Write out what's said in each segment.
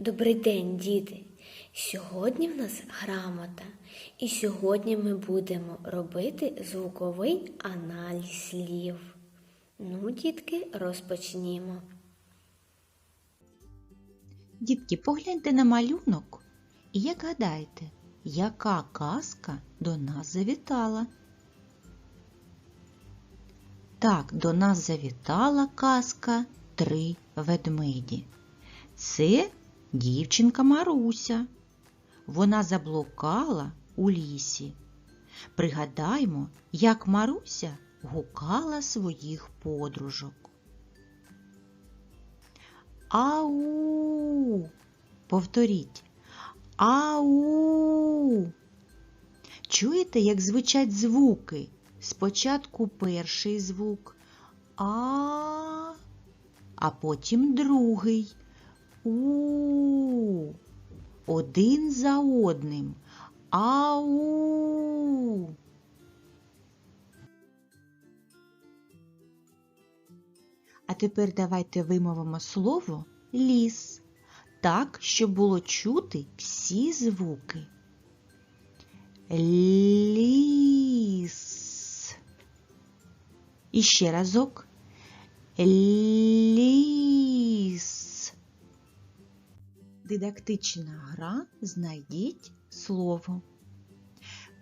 Добрий день, діти! Сьогодні в нас грамота, і сьогодні ми будемо робити звуковий аналіз слів. Ну, дітки, розпочнімо. Дітки, погляньте на малюнок і як гадаєте, яка казка до нас завітала? Так, до нас завітала казка Три ведмеді. Це дівчинка Маруся. Вона заблукала у лісі. Пригадаймо, як Маруся гукала своїх подружок. Ау. Повторіть. Ау. Чуєте, як звучать звуки? Спочатку перший звук А, а потім другий У. Один за одним. Ау. А тепер давайте вимовимо слово ліс так, щоб було чути всі звуки. Ліс. І ще разок. Ліс. Дидактична гра знайдіть слово.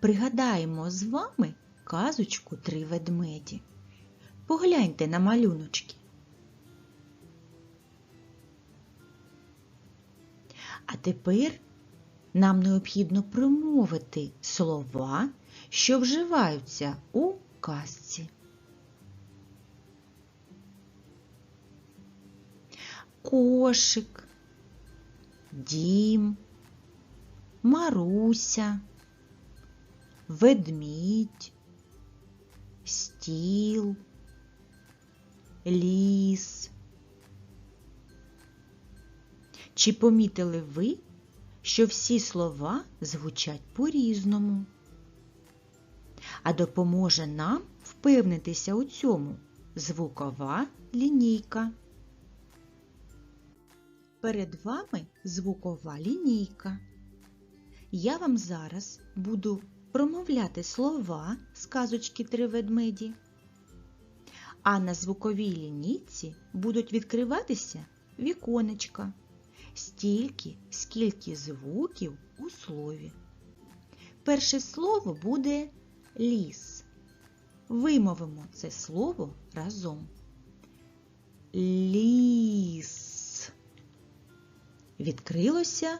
Пригадаємо з вами казочку Три ведмеді. Погляньте на малюночки. А тепер нам необхідно промовити слова, що вживаються у казці. Кошик, дім, Маруся, ведмідь, стіл, ліс. Чи помітили ви, що всі слова звучать по-різному? А допоможе нам впевнитися у цьому звукова лінійка. Перед вами звукова лінійка. Я вам зараз буду промовляти слова з казочки Три ведмеді, а на звуковій лінійці будуть відкриватися віконечка стільки, скільки звуків у слові. Перше слово буде ліс. Вимовимо це слово разом. Ліс. Відкрилося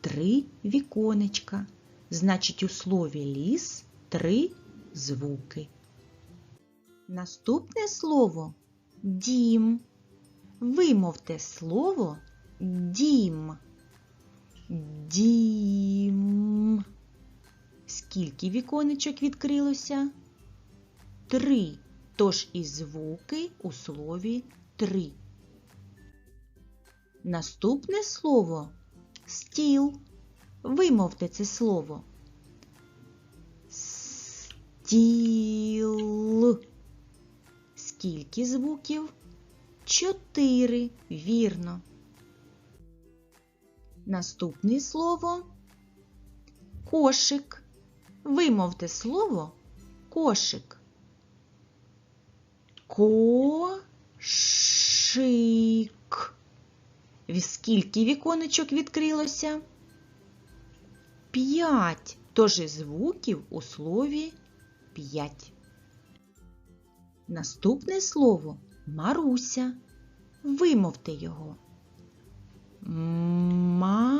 три віконечка. Значить, у слові ліс три звуки. Наступне слово дім. Вимовте слово дім. Дім. Скільки віконечок відкрилося? Три. Тож і звуки у слові три. Наступне слово стіл. Вимовте це слово. Стіл. Скільки звуків? Чотири. Вірно. Наступне слово кошик. Вимовте слово кошик. Кошик. Скільки віконечок відкрилося? П'ять. Тож і звуків у слові п'ять. Наступне слово Маруся. Вимовте його. Маруся.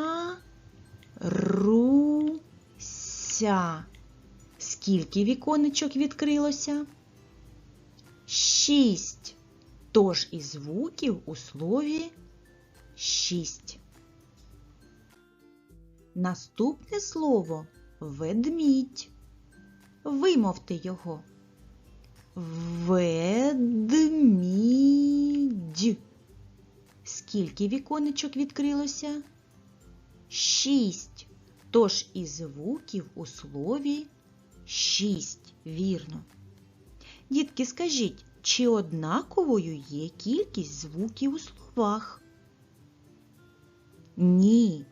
Скільки віконечок відкрилося? Шість. Тож і звуків у слові шість. Наступне слово ведмідь. Вимовте його. Ведмідь. Скільки віконечок відкрилося? Шість. Тож і звуків у слові шість. Вірно. Дітки, скажіть, чи однаковою є кількість звуків у словах? Ні.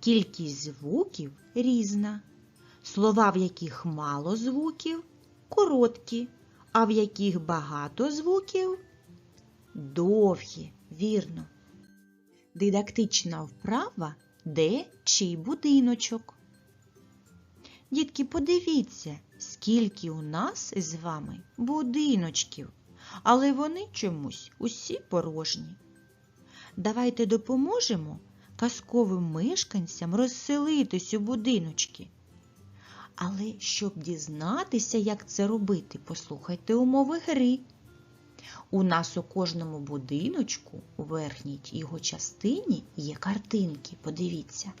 Кількість звуків різна. Слова, в яких мало звуків, короткі, а в яких багато звуків довгі, вірно. Дидактична вправа де чий будиночок. Дітки, подивіться, скільки у нас з вами будиночків, але вони чомусь усі порожні. Давайте допоможемо казковим мешканцям розселитись у будиночки. Але щоб дізнатися, як це робити, послухайте умови гри. У нас у кожному будиночку у верхній його частині є картинки. Подивіться.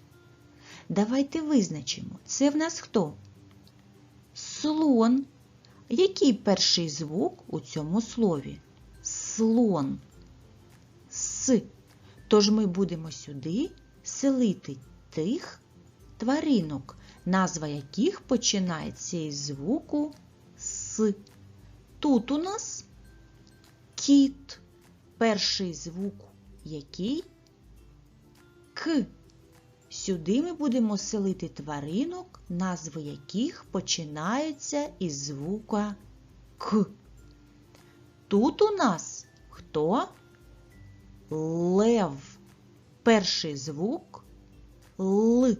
Давайте визначимо, це в нас хто? Слон. Який перший звук у цьому слові? Слон. С. Тож ми будемо сюди селити тих тваринок, назва яких починається із звуку С. Тут у нас кіт. Перший звук який? К. Сюди ми будемо селити тваринок, назви яких починаються із звука К. Тут у нас хто? Лев. Перший звук Л.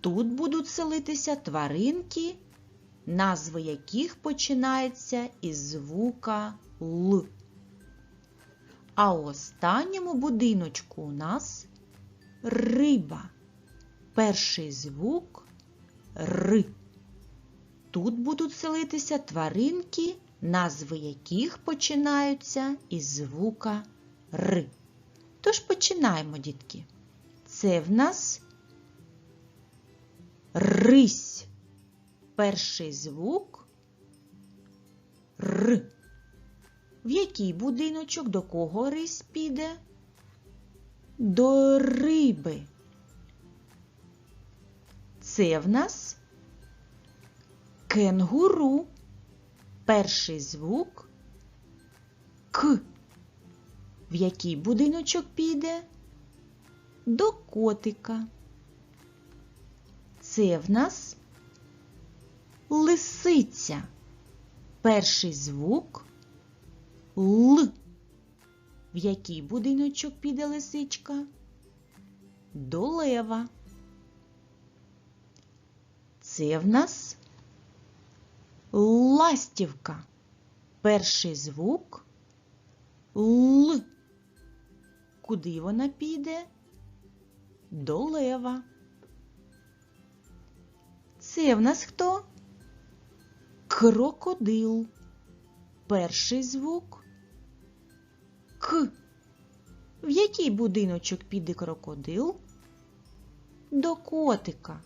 Тут будуть селитися тваринки, назви яких починаються із звука Л. А у останньому будиночку у нас риба. Перший звук Р. Тут будуть селитися тваринки, назви яких починаються із звука Р. Тож починаємо, дітки. Це в нас рись. Перший звук Р. В який будиночок до кого рись піде? До риби. Це в нас кенгуру. Перший звук К. В який будиночок піде? До котика. Це в нас лисиця. Перший звук Л. В який будиночок піде лисичка? До лева. Це в нас ластівка. Перший звук Л. Куди вона піде? До лева. Це в нас хто? Крокодил. Перший звук К. В який будиночок піде крокодил? До котика.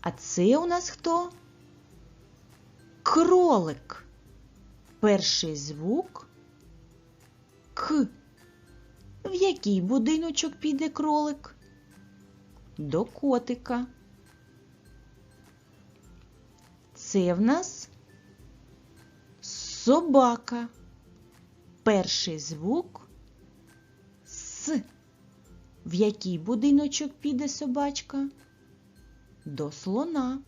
А це у нас хто? Кролик. Перший звук К. В який будиночок піде кролик? До котика. Це в нас собака. Перший звук С. В який будиночок піде собачка? До слона.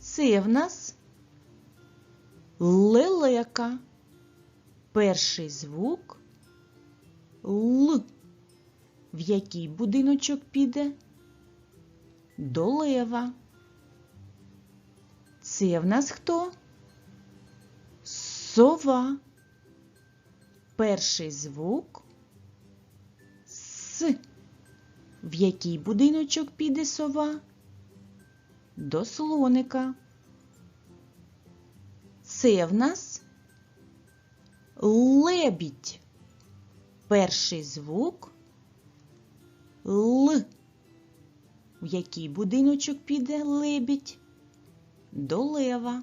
Це в нас лелека. Перший звук Л. В який будиночок піде? До лева. Це в нас хто? Сова. Перший звук С. В який будиночок піде сова? До слоника. Це в нас лебідь. Перший звук Л. В який будиночок піде лебідь? До лева.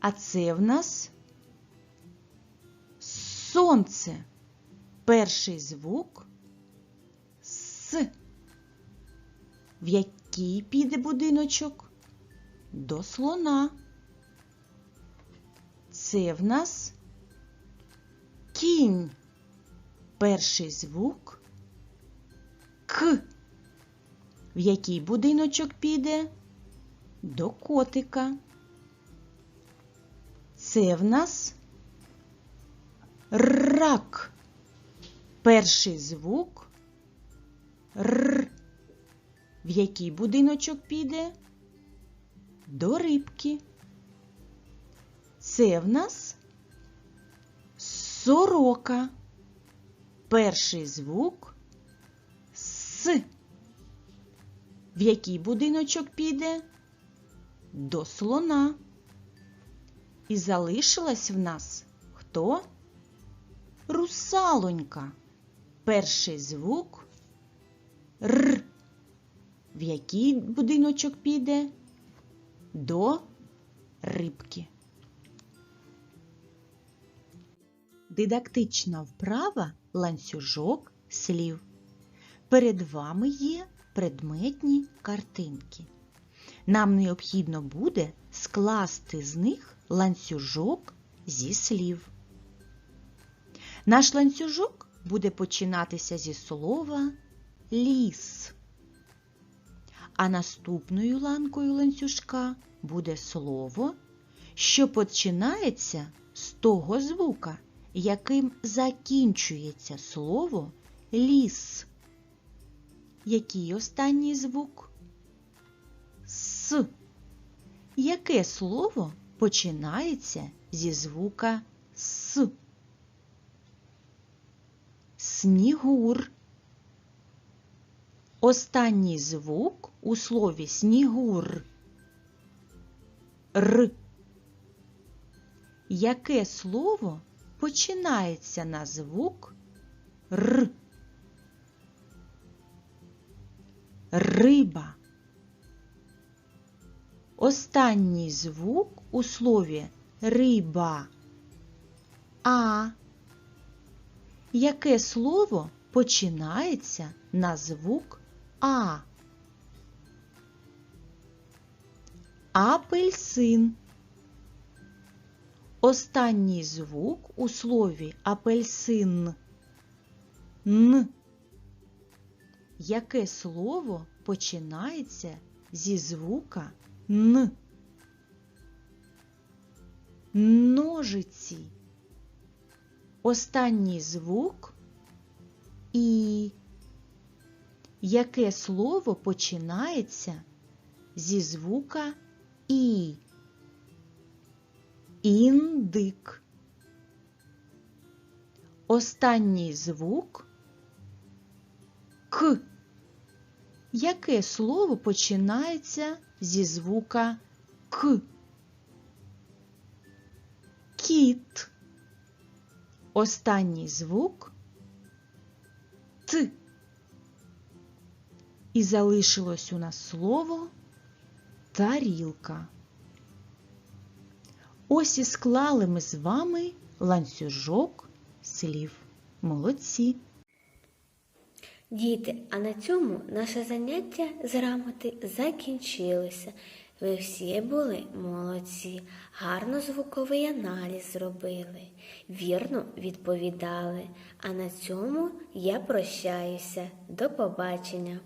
А це в нас сонце. Перший звук С. В який піде будиночок? До слона. Це в нас кінь. перший звук К. В який будиночок піде? До котика. Це в нас рак. Перший звук Р. В який будиночок піде? До рибки. Це в нас сорока. Перший звук С. В який будиночок піде? До слона. І залишилась в нас хто? Русалонька. Перший звук Р. В який будиночок піде? До рибки. Дидактична вправа ланцюжок слів. Перед вами є предметні картинки. Нам необхідно буде скласти з них ланцюжок зі слів. Наш ланцюжок буде починатися зі слова ліс. А наступною ланкою ланцюжка буде слово, що починається з того звука, яким закінчується слово ліс. Який останній звук? С. Яке слово починається зі звука С? Снігур. Останній звук у слові снігур. Р. Яке слово починається на звук Р? Риба. Останній звук у слові риба. А. Яке слово починається на звук А? Апельсин. Останній звук у слові апельсин. Н. Яке слово починається зі звука Н? Ножиці. Останній звук І. Яке слово починається зі звука І? Індик. Останній звук К. Яке слово починається зі звука К? Кіт. Останній звук Т. І залишилось у нас слово тарілка. Ось і склали ми з вами ланцюжок слів. Молодці! Діти, а на цьому наше заняття з грамоти закінчилося. Ви всі були молодці, гарно звуковий аналіз зробили, вірно відповідали. А на цьому я прощаюся. До побачення!